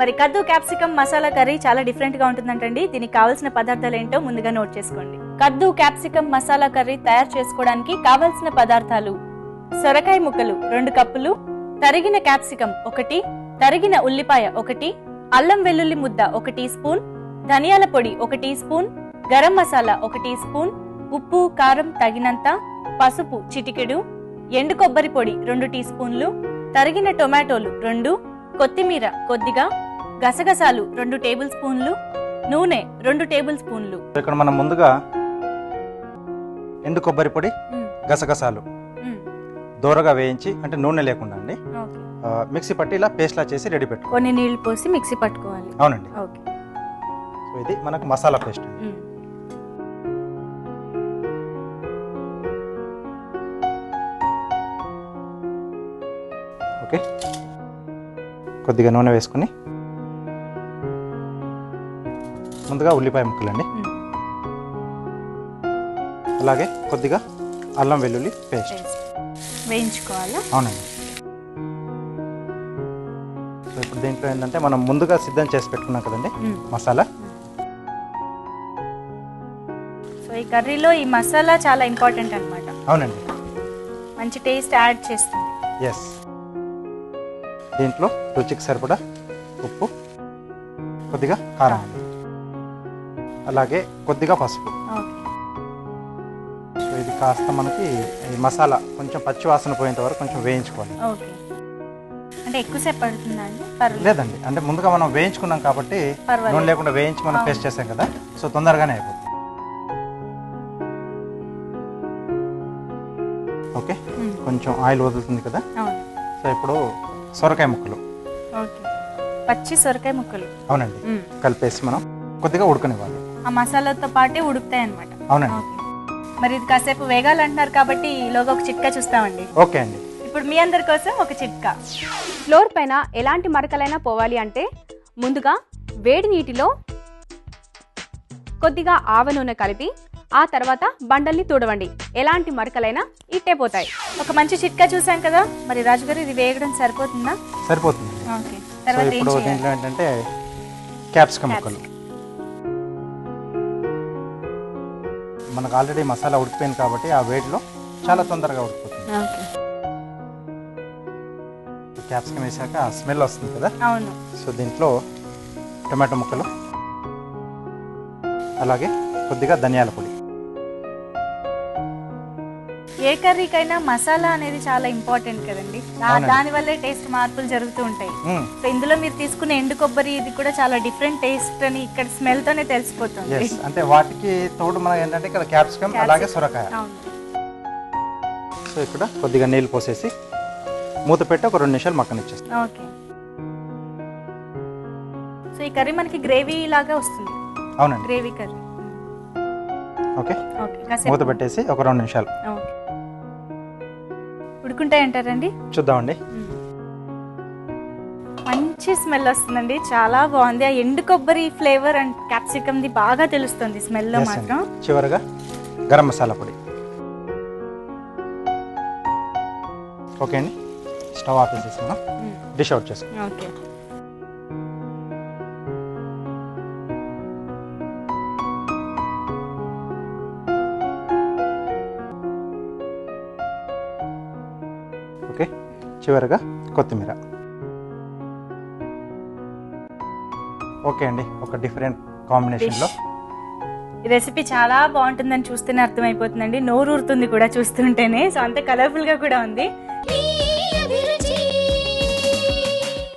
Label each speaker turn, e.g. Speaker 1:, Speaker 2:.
Speaker 1: మరి కద్దు capsicum masala curry చాలా డిఫరెంట్గా ఉంటుందంటండి. దీనికి కావాల్సిన పదార్థాలు ఏంటో ముందుగా నోట్ చేసుకోండి. కద్దు క్యాప్సికమ్ మసాలా కర్రీ తయారు చేసుకోవడానికి కావాల్సిన పదార్థాలు సొరకాయ ముక్కలు రెండు కప్పులు తరిగిన క్యాప్సికమ్ ఒకటి తరిగిన ఉల్లిపాయ ఒకటి అల్లం వెల్లుల్లి ముద్ద ఒక టీ స్పూన్ ధనియాల పొడి ఒక టీ స్పూన్ గరం మసాలా ఒక టీ స్పూన్ ఉప్పు కారం తగినంత పసుపు చిటికెడు ఎండు కొబ్బరి పొడి రెండు టీ స్పూన్లు తరిగిన టొమాటోలు రెండు కొత్తిమీర కొద్దిగా గసగసాలు రెండు టేబుల్ స్పూన్లు నూనె రెండు టేబుల్ స్పూన్లు.
Speaker 2: ఇక్కడ మనం ముందుగా ఎండు కొబ్బరి పొడి. గసగసాలు. దూరగా వేయించి అంటే నూనె లేకుండా అండి. మిక్సీ పట్టి ఇలా పేస్ట్లా చేసి రెడీ పెట్టుకో
Speaker 1: కొన్ని నీళ్ళు పోసి మిక్సీ పట్టుకోవాలి.
Speaker 2: అవునండి.
Speaker 1: ఓకే.
Speaker 2: సో ఇది మనకు మసాలా పేస్ట్. ఓకే. కొద్దిగా నూనె వేసుకుని ముందుగా ఉల్లిపాయ ముక్కలండి. అలాగే కొద్దిగా అల్లం వెల్లుల్లి పేస్ట్.
Speaker 1: వేయించుకోవాలా?
Speaker 2: అవునండి. సో ఇప్పుడు దీంట్లో ఏంటంటే మనం ముందుగా సిద్ధం చేసి పెట్టుకున్నాం కదండి. మసాలా.
Speaker 1: సో ఈ కర్రీలో ఈ మసాలా చాలా ఇంపార్టెంట్ అన్నమాట.
Speaker 2: అవునండి.
Speaker 1: మంచి టేస్ట్ యాడ్ చేస్తుంది.
Speaker 2: ఎస్ దీంట్లో రుచికి సరిపడా ఉప్పు కొద్దిగా కారం. అండి అలాగే కొద్దిగా పసుపు. సో ఇది కాస్త మనకి ఈ మసాలా కొంచెం పచ్చి వాసన పోయేంత వరకు కొంచెం వేయించుకోవాలి.
Speaker 1: అంటే ఎక్కువసేపు పడుతుందా అండి? పర్లేదు
Speaker 2: లేదండి. అంటే ముందుగా మనం వేయించుకున్నాం కాబట్టి. నూనె లేకుండా వేయించి మనం. పేస్ట్ చేసాం కదా సో తొందరగానే అయిపోతుంది. ఓకే. కొంచెం ఆయిల్ వదులుతుంది కదా సో ఇప్పుడు సొరకాయ ముక్కలు.
Speaker 1: పచ్చి సొరకాయ ముక్కలు.
Speaker 2: అవునండి. కలిపేసి మనం కొద్దిగా ఉడకనివ్వాలి.
Speaker 1: ఆ మసాలాతో పాటే ఉడుకుతాయి అనమాట
Speaker 2: అవునండి.
Speaker 1: మరి ఇది కాసేపు వేగాలంటున్నారు కాబట్టి ఈలోగా ఒక చిట్కా చూస్తామండి.
Speaker 2: ఓకే అండి.
Speaker 1: ఇప్పుడు మీ అందరి కోసం ఒక చిట్కా.
Speaker 3: ఫ్లోర్ పైన ఎలాంటి మరకలైనా పోవాలి అంటే ముందుగా వేడి నీటిలో కొద్దిగా ఆవ నూనె కలిపి ఆ తర్వాత బండల్ని తుడవండి. ఎలాంటి మరకలైనా ఇట్టే పోతాయి.
Speaker 1: ఒక మంచి చిట్కా చూసాం కదా. మరి రాజుగారు ఇది వేగడం సరిపోతుందా?
Speaker 2: సరిపోతుంది.
Speaker 1: ఓకే. తర్వాత
Speaker 2: ఏంటంటే క్యాప్సికమ్ ముక్కలు. మనకు ఆల్రెడీ మసాలా ఉడికిపోయింది కాబట్టి ఆ వేడిలో చాలా తొందరగా ఉడికిపోతుంది.
Speaker 1: ఓకే.
Speaker 2: క్యాప్సికమ్ వేసాక స్మెల్ వస్తుంది కదా?
Speaker 1: అవును.
Speaker 2: సో దీంట్లో టొమాటో ముక్కలు అలాగే కొద్దిగా ధనియాల పొడి.
Speaker 1: ఏ కర్రీకైనా మసాలా అనేది చాలా ఇంపార్టెంట్ కదండి. దాని వల్లే టేస్ట్ మార్పులు జరుగుతూ ఉంటాయి. సో ఇందులో మీరు తీసుకునే ఎండు కొబ్బరి ఇది కూడా చాలా డిఫరెంట్ టేస్ట్ అని ఇక్కడ స్మెల్ తోనే తెలిసిపోతుంది.
Speaker 2: అంటే వాటికి తోడు మనం ఏంటంటే ఇక్కడ క్యాప్సికమ్ అలాగే సొరకాయ. సో ఇక్కడ కొద్దిగా నీళ్ళు పోసేసి మూత పెట్టి ఒక రెండు నిమిషాలు మక్కనిచ్చేస్తాం.
Speaker 1: ఓకే. సో ఈ కర్రీ మనకి గ్రేవీ లాగా వస్తుంది.
Speaker 2: అవునండి.
Speaker 1: Gravy curry.
Speaker 2: ఓకే. మూత పెట్టేసి ఒక రెండు నిమిషాలు.
Speaker 1: ఓకే. ఉడుకుంటాయి అంటారండి
Speaker 2: చూద్దామండి.
Speaker 1: మంచి స్మెల్ వస్తుందండి. చాలా బాగుంది. ఆ ఎండు కొబ్బరి ఫ్లేవర్ అండ్ క్యాప్సికమ్ ది బాగా తెలుస్తుంది
Speaker 2: స్మెల్లో.
Speaker 1: మాత్రం.
Speaker 2: చివరగా గరం మసాలా పొడి. ఓకే అండి. స్టవ్ మనం
Speaker 1: మ్మ్.
Speaker 2: డిష్ అవుట్ చేసుకుందాం.
Speaker 1: ఓకే.
Speaker 2: చివరగా కొత్తిమీర. ఓకే అండి ఒక డిఫరెంట్ కాంబినేషన్లో
Speaker 1: ఈ రెసిపీ చాలా బాగుంటుందని చూస్తేనే అర్థమైపోతుందండి. నోరు ఊరుతుంది కూడా చూస్తుంటేనే. సో అంత కలర్ఫుల్గా కూడా ఉంది.